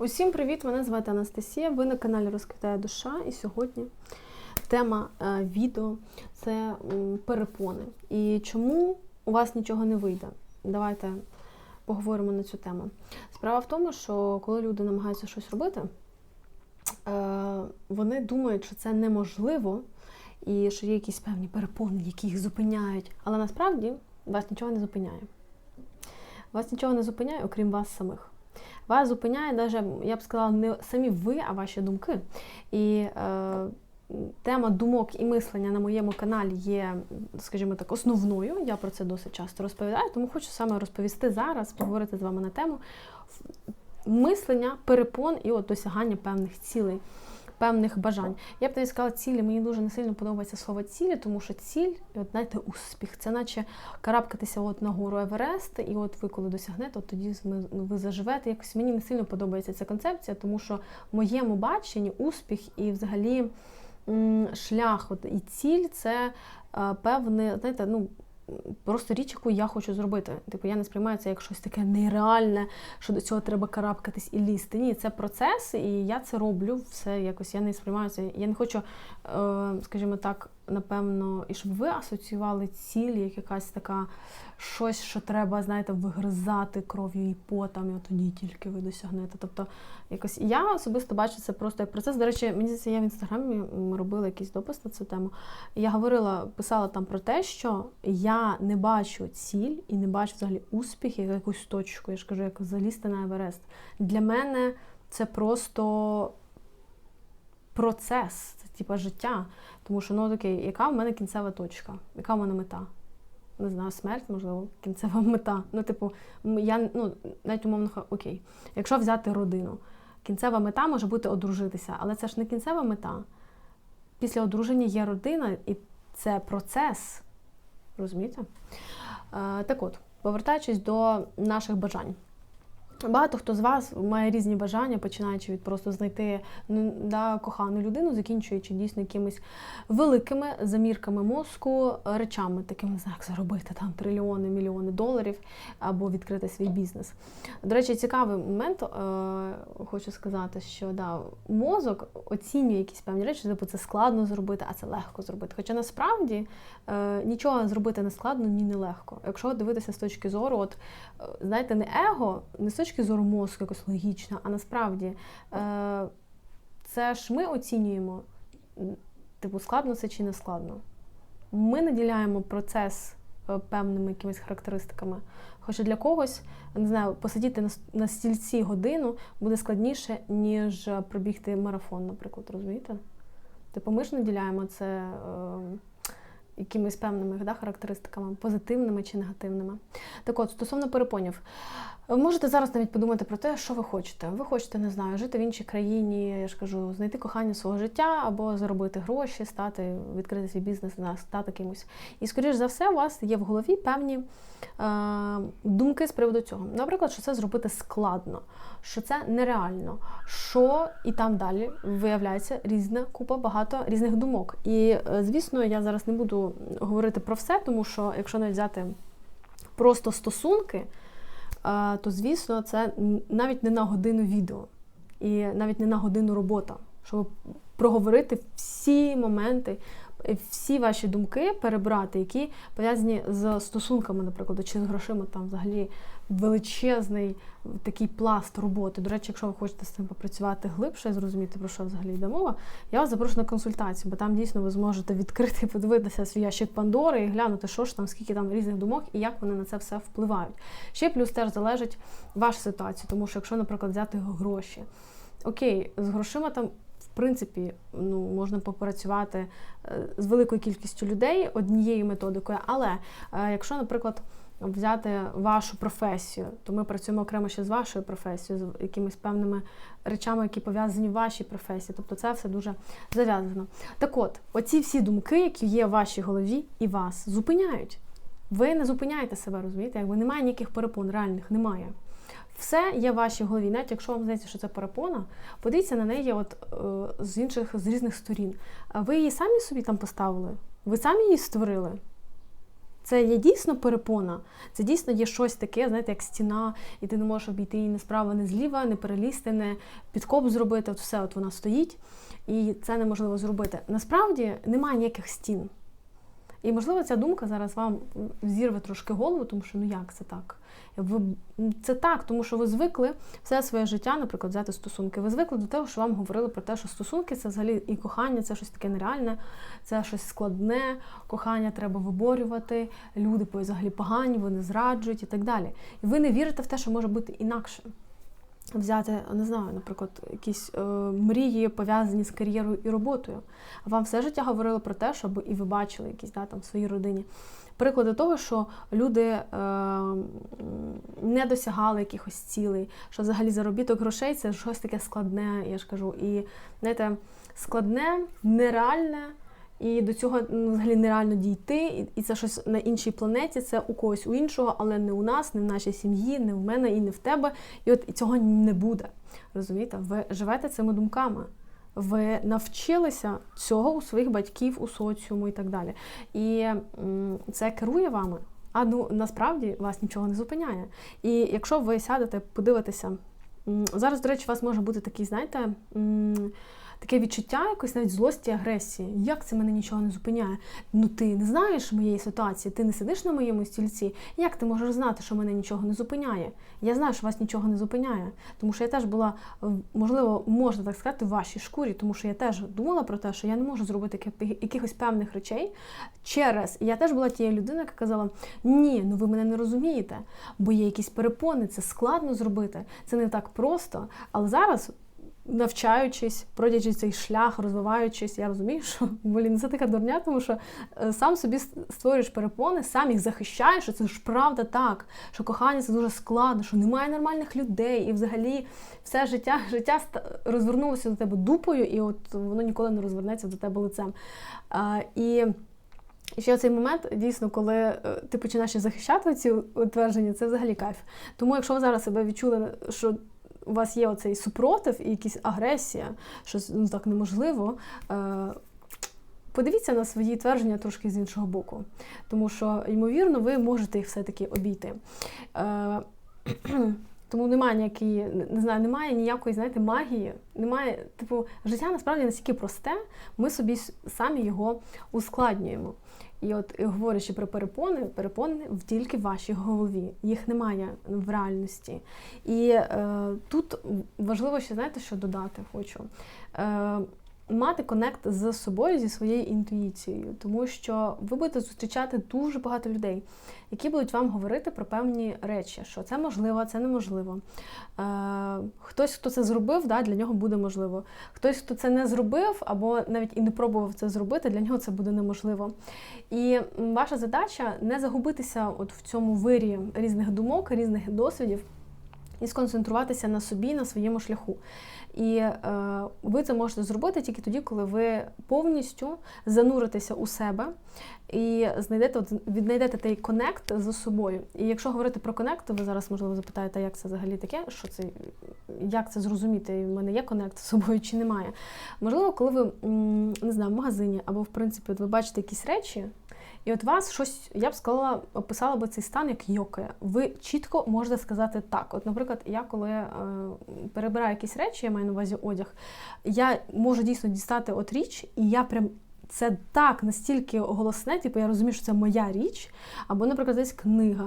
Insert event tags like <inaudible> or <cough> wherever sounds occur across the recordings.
Усім привіт! Мене звати Анастасія. Ви на каналі Розквітає душа. І сьогодні тема е, відео це перепони. І чому у вас нічого не вийде? Давайте поговоримо на цю тему. Справа в тому, що коли люди намагаються щось робити, е, вони думають, що це неможливо, і що є якісь певні перепони, які їх зупиняють. Але насправді вас нічого не зупиняє. Вас нічого не зупиняє, окрім вас самих. Вас зупиняє навіть, я б сказала, не самі ви, а ваші думки. І е, тема думок і мислення на моєму каналі є, скажімо так, основною. Я про це досить часто розповідаю, тому хочу саме розповісти зараз, поговорити з вами на тему мислення, перепон і от досягання певних цілей. Певних бажань. Я б навіть сказала, цілі. Мені дуже не сильно подобається слово цілі, тому що ціль, і от знаєте, успіх. Це наче карабкатися от на гору Еверест, і от ви коли досягнете, от тоді ви, заживете. Якось мені не сильно подобається ця концепція, тому що в моєму баченні успіх і взагалі шлях от, і ціль це певне, знаєте, ну просто річ, яку я хочу зробити. Типу, я не сприймаю це як щось таке нереальне, що до цього треба карабкатись і лізти. Ні, це процес, і я це роблю. Все якось я не сприймаю це. Я не хочу, е, скажімо так, напевно, і щоб ви асоціювали ціль, як якась така щось, що треба, знаєте, вигризати кров'ю і потом, і от тоді тільки ви досягнете. Тобто, якось я особисто бачу це просто як процес. До речі, мені здається, я в інстаграмі ми робили якийсь допис на цю тему. Я говорила, писала там про те, що я не бачу ціль і не бачу взагалі успіх, як якусь точку. Я ж кажу, як залізти на Еверест. Для мене це просто процес, це типа життя. Тому що ну окей, яка в мене кінцева точка? Яка в мене мета? Не знаю, смерть, можливо, кінцева <laughs> мета. Ну, типу, я ну, навіть умовно, окей. Якщо взяти родину, кінцева мета може бути одружитися, але це ж не кінцева мета. Після одруження є родина, і це процес. Розумієте? Е, так от, повертаючись до наших бажань. Багато хто з вас має різні бажання, починаючи від просто знайти ну, да, кохану людину, закінчуючи дійсно якимись великими замірками мозку, речами, такими, як заробити там трильйони, мільйони доларів або відкрити свій бізнес. До речі, цікавий момент, е, хочу сказати, що да, мозок оцінює якісь певні речі, типу це складно зробити, а це легко зробити. Хоча насправді е, нічого зробити не складно, ні не легко. Якщо дивитися з точки зору, от е, знаєте, не его, не з точки точки зору мозку якось логічно, а насправді е, це ж ми оцінюємо, типу, складно це чи не складно. Ми наділяємо процес е, певними якимись характеристиками. Хоча для когось, не знаю, посидіти на, стільці годину буде складніше, ніж пробігти марафон, наприклад, розумієте? Типу, ми ж наділяємо це. Якимись певними да, характеристиками, позитивними чи негативними. Так от, стосовно перепонів, ви можете зараз навіть подумати про те, що ви хочете. Ви хочете, не знаю, жити в іншій країні, я ж кажу, знайти кохання свого життя або заробити гроші, стати, відкрити свій бізнес, стати кимось. І, скоріш за все, у вас є в голові певні е, думки з приводу цього. Наприклад, що це зробити складно, що це нереально, що і там далі виявляється різна купа, багато різних думок. І, е, звісно, я зараз не буду говорити про все, тому що якщо не взяти просто стосунки то звісно, це навіть не на годину відео і навіть не на годину робота, щоб проговорити всі моменти, всі ваші думки перебрати, які пов'язані з стосунками, наприклад, чи з грошима там взагалі величезний такий пласт роботи. До речі, якщо ви хочете з цим попрацювати глибше, зрозуміти, про що взагалі йде мова, я вас запрошую на консультацію, бо там дійсно ви зможете відкрити, <laughs> подивитися свій ящик Пандори і глянути, що ж там, скільки там різних думок і як вони на це все впливають. Ще плюс теж залежить ваша ситуація, тому що якщо, наприклад, взяти гроші. Окей, з грошима там принципі, ну, можна попрацювати е, з великою кількістю людей однією методикою. Але е, якщо, наприклад, взяти вашу професію, то ми працюємо окремо ще з вашою професією, з якимись певними речами, які пов'язані в вашій професії. Тобто це все дуже зав'язано. Так от, оці всі думки, які є в вашій голові і вас, зупиняють. Ви не зупиняєте себе, розумієте? Якби немає ніяких перепон, реальних немає. Все є в вашій голові. Навіть якщо вам здається, що це перепона, подивіться на неї от, е, з інших, з різних сторін. Ви її самі собі там поставили? Ви самі її створили? Це є дійсно перепона, це дійсно є щось таке, знаєте, як стіна, і ти не можеш обійти її не справа, не зліва, не перелізти, не підкоп зробити. От все, от вона стоїть, і це неможливо зробити. Насправді немає ніяких стін. І, можливо, ця думка зараз вам зірве трошки голову, тому що ну як це так? Ви це так, тому що ви звикли все своє життя, наприклад, взяти стосунки. Ви звикли до того, що вам говорили про те, що стосунки це взагалі і кохання, це щось таке нереальне, це щось складне, кохання треба виборювати, люди взагалі погані, вони зраджують і так далі. І ви не вірите в те, що може бути інакше. Взяти, не знаю, наприклад, якісь е, мрії пов'язані з кар'єрою і роботою. Вам все життя говорили про те, щоб і ви бачили якісь да, там в своїй родині приклади того, що люди е, не досягали якихось цілей, що взагалі заробіток грошей це щось таке складне, я ж кажу. І знаєте, складне, нереальне. І до цього ну, взагалі нереально дійти, і це щось на іншій планеті, це у когось у іншого, але не у нас, не в нашій сім'ї, не в мене і не в тебе. І от цього не буде. Розумієте? Ви живете цими думками ви навчилися цього у своїх батьків, у соціуму і так далі. І це керує вами. А ну насправді вас нічого не зупиняє. І якщо ви сядете, подивитеся, зараз, до речі, у вас може бути такий, знаєте таке відчуття якось навіть злості, агресії. Як це мене нічого не зупиняє? Ну ти не знаєш моєї ситуації, ти не сидиш на моєму стільці. Як ти можеш знати, що мене нічого не зупиняє? Я знаю, що вас нічого не зупиняє, тому що я теж була, можливо, можна так сказати, в вашій шкурі, тому що я теж думала про те, що я не можу зробити якихось певних речей через. Я теж була тією людиною, яка казала: Ні, ну ви мене не розумієте, бо є якісь перепони, це складно зробити, це не так просто. Але зараз навчаючись, пройдячи цей шлях, розвиваючись, я розумію, що блін, це така дурня, тому що е, сам собі створюєш перепони, сам їх захищаєш, що це ж правда так, що кохання це дуже складно, що немає нормальних людей, і взагалі все життя <laughs> життя розвернулося до тебе дупою, і от воно ніколи не розвернеться до тебе лицем. А, І і ще цей момент, дійсно, коли е, ти починаєш захищати ці утвердження, це взагалі кайф. Тому, якщо ви зараз себе відчули, що у вас є оцей супротив і якась агресія, що ну, так неможливо. Е, подивіться на свої твердження трошки з іншого боку, тому що, ймовірно, ви можете їх все-таки обійти. Е, <clears throat> тому немає ніякої, не знаю, немає ніякої, знаєте, магії. Немає, типу, життя насправді настільки просте, ми собі самі його ускладнюємо. І от говорячи про перепони, перепони тільки в вашій голові. Їх немає в реальності. І е, тут важливо ще знаєте, що додати хочу. Е, Мати конект з собою, зі своєю інтуїцією, тому що ви будете зустрічати дуже багато людей, які будуть вам говорити про певні речі, що це можливо, це неможливо. Е, Хтось, хто це зробив, да, для нього буде можливо. Хтось, хто це не зробив, або навіть і не пробував це зробити, для нього це буде неможливо. І ваша задача не загубитися от в цьому вирі різних думок, різних досвідів і сконцентруватися на собі, на своєму шляху. І е, ви це можете зробити тільки тоді, коли ви повністю зануритеся у себе і знайдете віднайдете той конект з собою. І якщо говорити про конект, то ви зараз можливо запитаєте, як це взагалі таке, що це, як це зрозуміти, в мене є конект з собою чи немає. Можливо, коли ви не знаю, в магазині або в принципі от ви бачите якісь речі. І от вас щось, я б сказала, описала би цей стан як йоке. Ви чітко можете сказати так. От, наприклад, я коли е, перебираю якісь речі, я маю на увазі одяг, я можу дійсно дістати от річ, і я прям це так настільки голосне, типу я розумію, що це моя річ, або, наприклад, десь книга,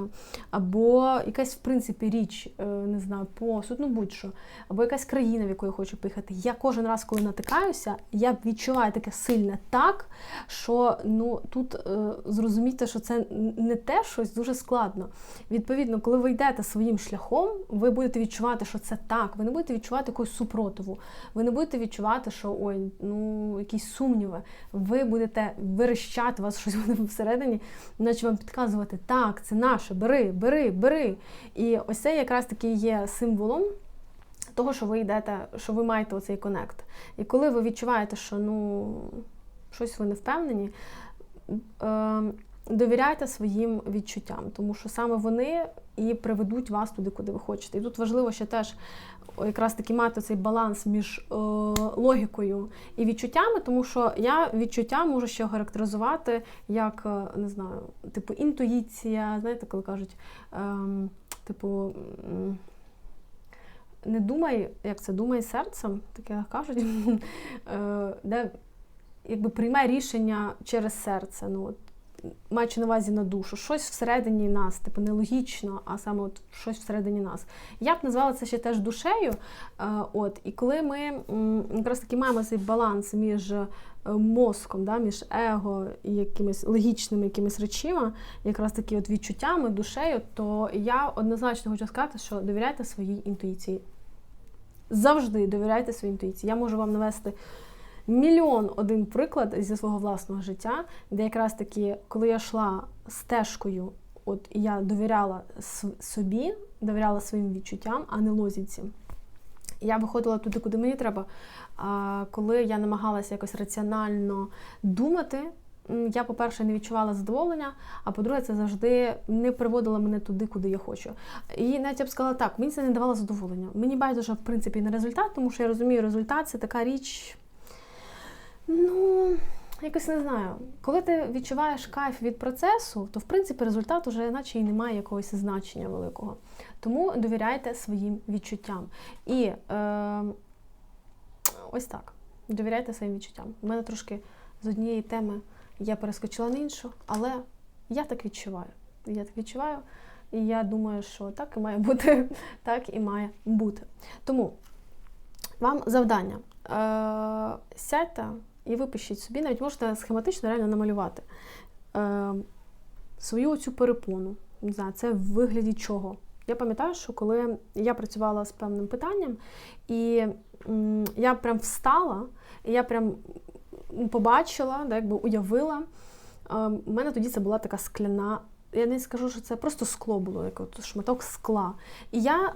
або якась, в принципі, річ, е, не знаю, посуд, ну будь-що, або якась країна, в яку я хочу поїхати. Я кожен раз, коли натикаюся, я відчуваю таке сильне так, що ну тут е, зрозуміти, що це не те щось дуже складно. Відповідно, коли ви йдете своїм шляхом, ви будете відчувати, що це так. Ви не будете відчувати якусь супротиву. Ви не будете відчувати, що ой, ну якісь сумніви ви будете верещати, у вас щось буде всередині, наче вам підказувати, так, це наше, бери, бери, бери. І ось це якраз таки є символом. Того, що ви йдете, що ви маєте оцей конект. І коли ви відчуваєте, що ну, щось ви не впевнені, е, довіряйте своїм відчуттям, тому що саме вони і приведуть вас туди, куди ви хочете. І тут важливо ще теж якраз таки мати цей баланс між е, логікою і відчуттями, тому що я відчуття можу ще характеризувати як е, не знаю, типу інтуїція, знаєте, коли кажуть, е, типу. Не думай, як це думай серцем, таке кажуть, <laughs> е, де якби приймай рішення через серце. Ну, от, маючи на увазі на душу, щось всередині нас, типу нелогічно, а саме от щось всередині нас. Я б назвала це ще теж душею. От, І коли ми якраз таки маємо цей баланс між е, мозком, да, між его і якимись логічними якимись речима, якраз таки от відчуттями, душею, то я однозначно хочу сказати, що довіряйте своїй інтуїції. Завжди довіряйте своїй інтуїції. Я можу вам навести мільйон один приклад зі свого власного життя, де якраз таки, коли я йшла стежкою, от я довіряла собі, довіряла своїм відчуттям, а не лозіці. Я виходила туди, куди мені треба. А коли я намагалася якось раціонально думати, я, по-перше, не відчувала задоволення, а по-друге, це завжди не приводило мене туди, куди я хочу. І навіть я б сказала так, мені це не давало задоволення. Мені байдуже, в принципі, на результат, тому що я розумію, результат це така річ, Ну, якось не знаю. Коли ти відчуваєш кайф від процесу, то в принципі результат уже наче і не має якогось значення великого. Тому довіряйте своїм відчуттям. І е, ось так. Довіряйте своїм відчуттям. У мене трошки з однієї теми я перескочила на іншу, але я так відчуваю. Я так відчуваю, і я думаю, що так і має бути, <laughs> так і має бути. Тому вам завдання. Е, Сядьте і випишіть собі, навіть можете схематично реально намалювати е, свою цю перепону. Не знаю, це в вигляді чого. Я пам'ятаю, що коли я працювала з певним питанням, і м, я прям встала, і я прям побачила, да, якби уявила. Е, у мене тоді це була така скляна. Я не скажу, що це просто скло було, як от шматок скла. І я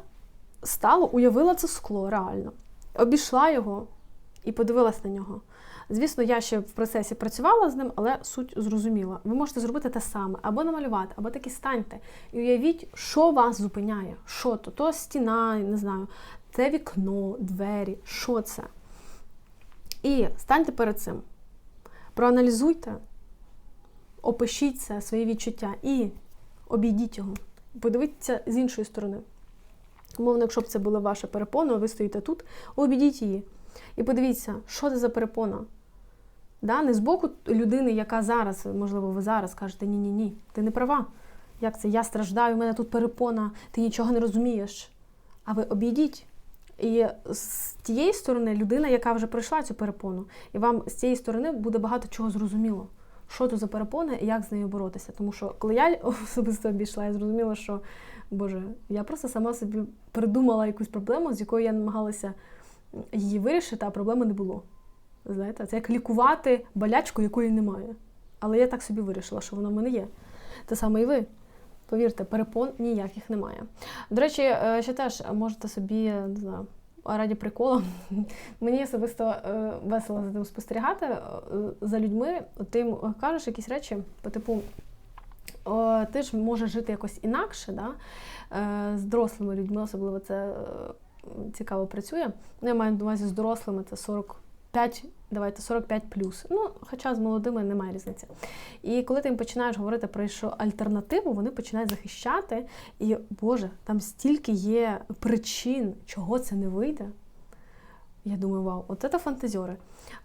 стала, уявила це скло реально, обійшла його і подивилась на нього. Звісно, я ще в процесі працювала з ним, але суть зрозуміла. Ви можете зробити те саме, або намалювати, або таки станьте. І уявіть, що вас зупиняє. Що то? То стіна, не знаю, це вікно, двері, що це. І станьте перед цим. Проаналізуйте, опишіть це, свої відчуття і обійдіть його. Подивіться з іншої сторони. Умовно, якщо б це була ваша перепона, ви стоїте тут, обійдіть її. І подивіться, що це за перепона. Да? Не з боку людини, яка зараз, можливо, ви зараз кажете, ні-ні ні, ти не права. Як це? Я страждаю, у мене тут перепона, ти нічого не розумієш. А ви обійдіть. І з тієї сторони людина, яка вже пройшла цю перепону, і вам з цієї сторони буде багато чого зрозуміло, що це за перепона і як з нею боротися. Тому що коли я <laughs> особисто обійшла, я зрозуміла, що Боже, я просто сама собі придумала якусь проблему, з якою я намагалася її вирішити, а проблеми не було. Знаєте, Це як лікувати болячку, якої немає. Але я так собі вирішила, що вона в мене є. Те саме і ви. Повірте, перепон ніяких немає. До речі, е, ще теж можете собі, не знаю, раді приколу. <laughs> Мені особисто е, весело за тим спостерігати е, за людьми. Ти кажеш якісь речі, по типу, ти ж можеш жити якось інакше, да? з дорослими людьми, особливо це цікаво працює. Ну, Я маю на увазі з дорослими, це 45 давайте 45 плюс. Ну, хоча з молодими немає різниці. І коли ти їм починаєш говорити про що альтернативу, вони починають захищати. І, Боже, там стільки є причин, чого це не вийде. Я думаю, вау, от це фантазіори.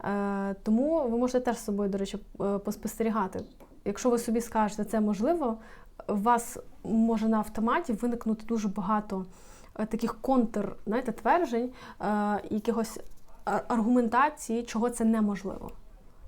Е, Тому ви можете теж з собою, до речі, е, поспостерігати. Якщо ви собі скажете, це можливо, у вас може на автоматі виникнути дуже багато е, таких контр, знаєте, тверджень, е, якихось аргументації, чого це неможливо.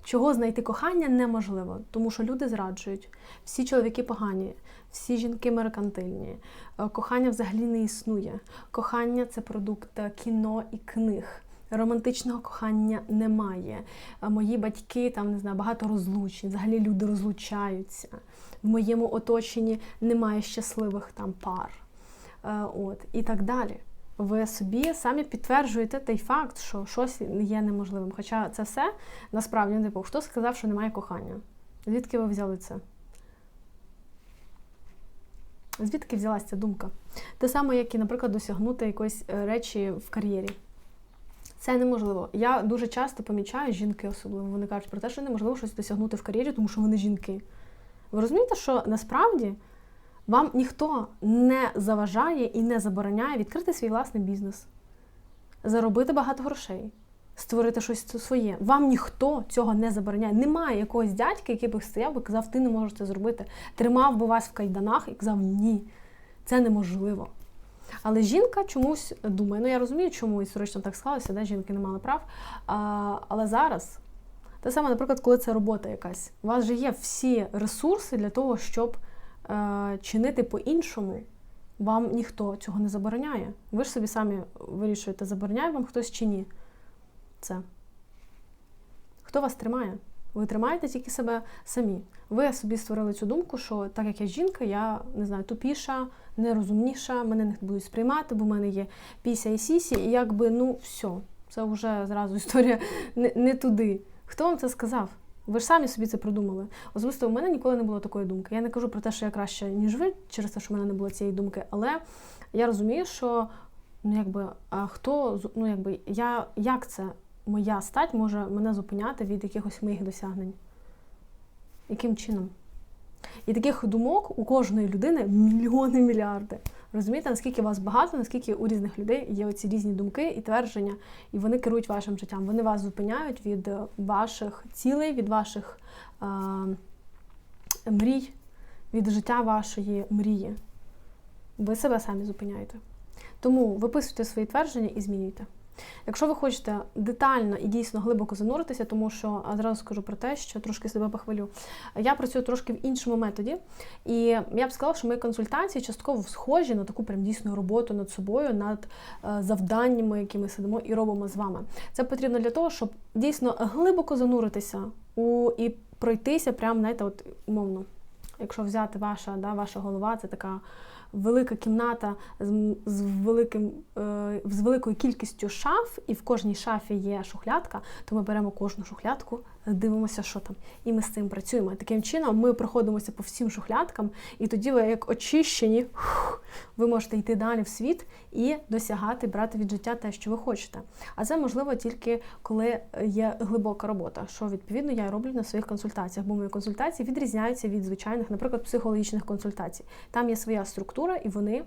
Чого знайти кохання неможливо, тому що люди зраджують. Всі чоловіки погані, всі жінки меркантильні. Е, кохання взагалі не існує. Кохання це продукт кіно і книг. Романтичного кохання немає. Е, мої батьки там не знаю, багато розлучень. Взагалі люди розлучаються. В моєму оточенні немає щасливих там пар. Е, от і так далі ви собі самі підтверджуєте той факт, що щось є неможливим. Хоча це все насправді не типу, хто сказав, що немає кохання? Звідки ви взяли це? Звідки взялася ця думка? Те саме, як і, наприклад, досягнути якоїсь е, речі в кар'єрі. Це неможливо. Я дуже часто помічаю жінки, особливо вони кажуть про те, що неможливо щось досягнути в кар'єрі, тому що вони жінки. Ви розумієте, що насправді вам ніхто не заважає і не забороняє відкрити свій власний бізнес, заробити багато грошей, створити щось своє. Вам ніхто цього не забороняє. Немає якогось дядька, який би стояв і казав, ти не можеш це зробити. Тримав би вас в кайданах і казав, ні, це неможливо. Але жінка чомусь думає, ну я розумію, чому історично так склалося, де жінки не мали прав. А, Але зараз, те саме, наприклад, коли це робота якась, у вас же є всі ресурси для того, щоб чинити по-іншому. Вам ніхто цього не забороняє. Ви ж собі самі вирішуєте, забороняє вам хтось чи ні. Це. Хто вас тримає? Ви тримаєте тільки себе самі. Ви собі створили цю думку, що так як я жінка, я не знаю, тупіша, нерозумніша, мене не будуть сприймати, бо в мене є піся і сісі, і якби ну все, це вже зразу історія не, не туди. Хто вам це сказав? Ви ж самі собі це придумали. Особисто у мене ніколи не було такої думки. Я не кажу про те, що я краще, ніж ви, через те, що в мене не було цієї думки, але я розумію, що ну якби а хто ну якби я як це моя стать може мене зупиняти від якихось моїх досягнень? Яким чином? І таких думок у кожної людини мільйони мільярди. Розумієте, наскільки вас багато, наскільки у різних людей є оці різні думки і твердження, і вони керують вашим життям. Вони вас зупиняють від ваших цілей, від ваших е, мрій, від життя вашої мрії. Ви себе самі зупиняєте. Тому виписуйте свої твердження і змінюйте. Якщо ви хочете детально і дійсно глибоко зануритися, тому що одразу скажу про те, що трошки себе похвалю. Я працюю трошки в іншому методі, і я б сказала, що мої консультації частково схожі на таку прям дійсну роботу над собою, над е, завданнями, які ми сидимо і робимо з вами. Це потрібно для того, щоб дійсно глибоко зануритися у і пройтися, прям знаєте, от умовно. Якщо взяти ваша, да, ваша голова, це така велика кімната з великим, е, з великою кількістю шаф, і в кожній шафі є шухлядка, то ми беремо кожну шухлядку, дивимося, що там. І ми з цим працюємо. Таким чином ми проходимося по всім шухлядкам, і тоді ви, як очищені, ви можете йти далі в світ і досягати, брати від життя те, що ви хочете. А це можливо тільки коли є глибока робота, що відповідно я роблю на своїх консультаціях, бо мої консультації відрізняються від звичайних, наприклад, психологічних консультацій. Там є своя структура, і вони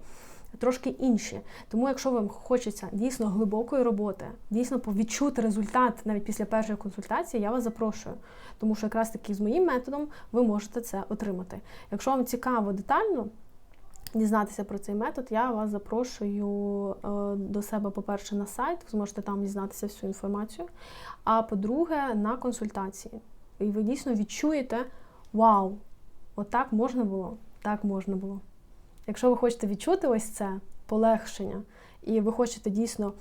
трошки інші. Тому, якщо вам хочеться дійсно глибокої роботи, дійсно відчути результат навіть після першої консультації, я вас запрошую. Тому що якраз таки з моїм методом ви можете це отримати. Якщо вам цікаво детально. Дізнатися про цей метод, я вас запрошую е, до себе, по-перше, на сайт, ви зможете там дізнатися всю інформацію. А по-друге, на консультації. І ви дійсно відчуєте: вау! Отак можна було, так можна було. Якщо ви хочете відчути ось це полегшення, і ви хочете дійсно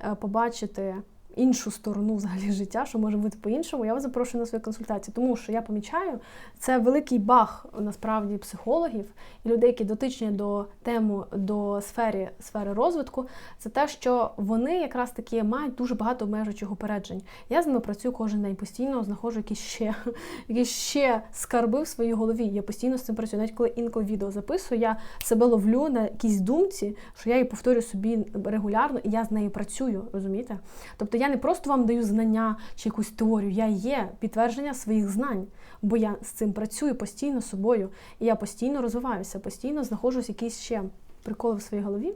е, побачити іншу сторону взагалі <laughs> життя, що може бути по-іншому, я вас запрошую на свою консультацію, тому що я помічаю, це великий баг насправді психологів і людей, які дотичні до тему, до сфери сфери розвитку, це те, що вони якраз таки мають дуже багато обмежуючих упереджень. Я з ними працюю кожен день, постійно знаходжу якісь ще <laughs> якісь ще скарби в своїй голові. Я постійно з цим працюю. Навіть коли інколи відео записую, я себе ловлю на якійсь думці, що я її повторюю собі регулярно, і я з нею працюю, розумієте? Тобто я не просто вам даю знання чи якусь теорію, я є підтвердження своїх знань, бо я з цим працюю постійно собою, і я постійно розвиваюся, постійно знаходжусь якісь ще приколи в своїй голові.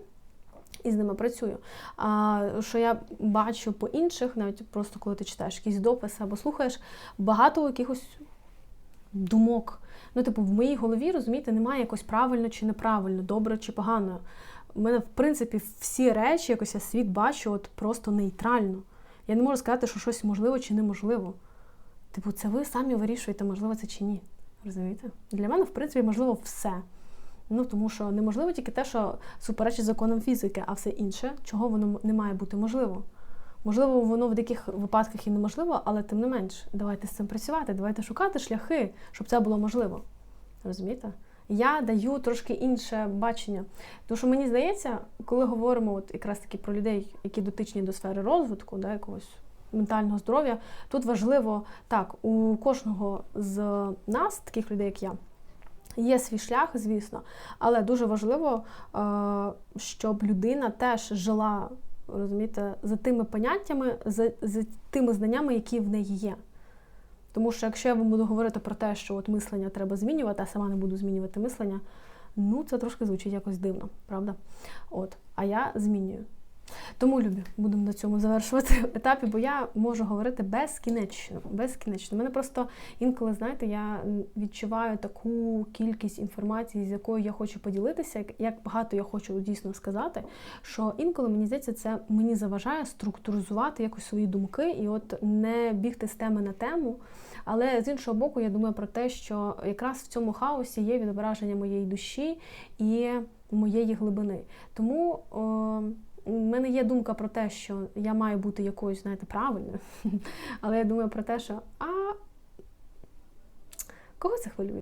І з ними працюю. А що я бачу по інших, навіть просто коли ти читаєш якісь дописи або слухаєш, багато якихось думок. Ну, типу, в моїй голові, розумієте, немає якось правильно чи неправильно, добре чи погано. У мене, в принципі, всі речі, якось я світ бачу от просто нейтрально. Я не можу сказати, що щось можливо чи неможливо. Типу, це ви самі вирішуєте, можливо це чи ні. Розумієте? Для мене, в принципі, можливо все. Ну, тому що неможливо тільки те, що суперечить законам фізики, а все інше, чого воно не має бути можливо. Можливо, воно в деяких випадках і неможливо, але тим не менш, давайте з цим працювати, давайте шукати шляхи, щоб це було можливо. Розумієте? Я даю трошки інше бачення. Тому що мені здається, коли говоримо от якраз таки про людей, які дотичні до сфери розвитку, да, якогось ментального здоров'я, тут важливо так, у кожного з нас, таких людей, як я, Є свій шлях, звісно, але дуже важливо, е, щоб людина теж жила, розумієте, за тими поняттями, за, за тими знаннями, які в неї є. Тому що якщо я вам буду говорити про те, що от мислення треба змінювати, а сама не буду змінювати мислення, ну це трошки звучить якось дивно, правда? От, а я змінюю. Тому, любі, будемо на цьому завершувати <laughs> етапі, бо я можу говорити безкінечно. безкінечно. Мене просто інколи, знаєте, я відчуваю таку кількість інформації, з якою я хочу поділитися, як- багато я хочу дійсно сказати, що інколи мені здається, це мені заважає структуризувати якось свої думки і от не бігти з теми на тему. Але з іншого боку, я думаю про те, що якраз в цьому хаосі є відображення моєї душі і моєї глибини. Тому о, у мене є думка про те, що я маю бути якоюсь, знаєте, правильною. <laughs> Але я думаю про те, що а кого це хвилює?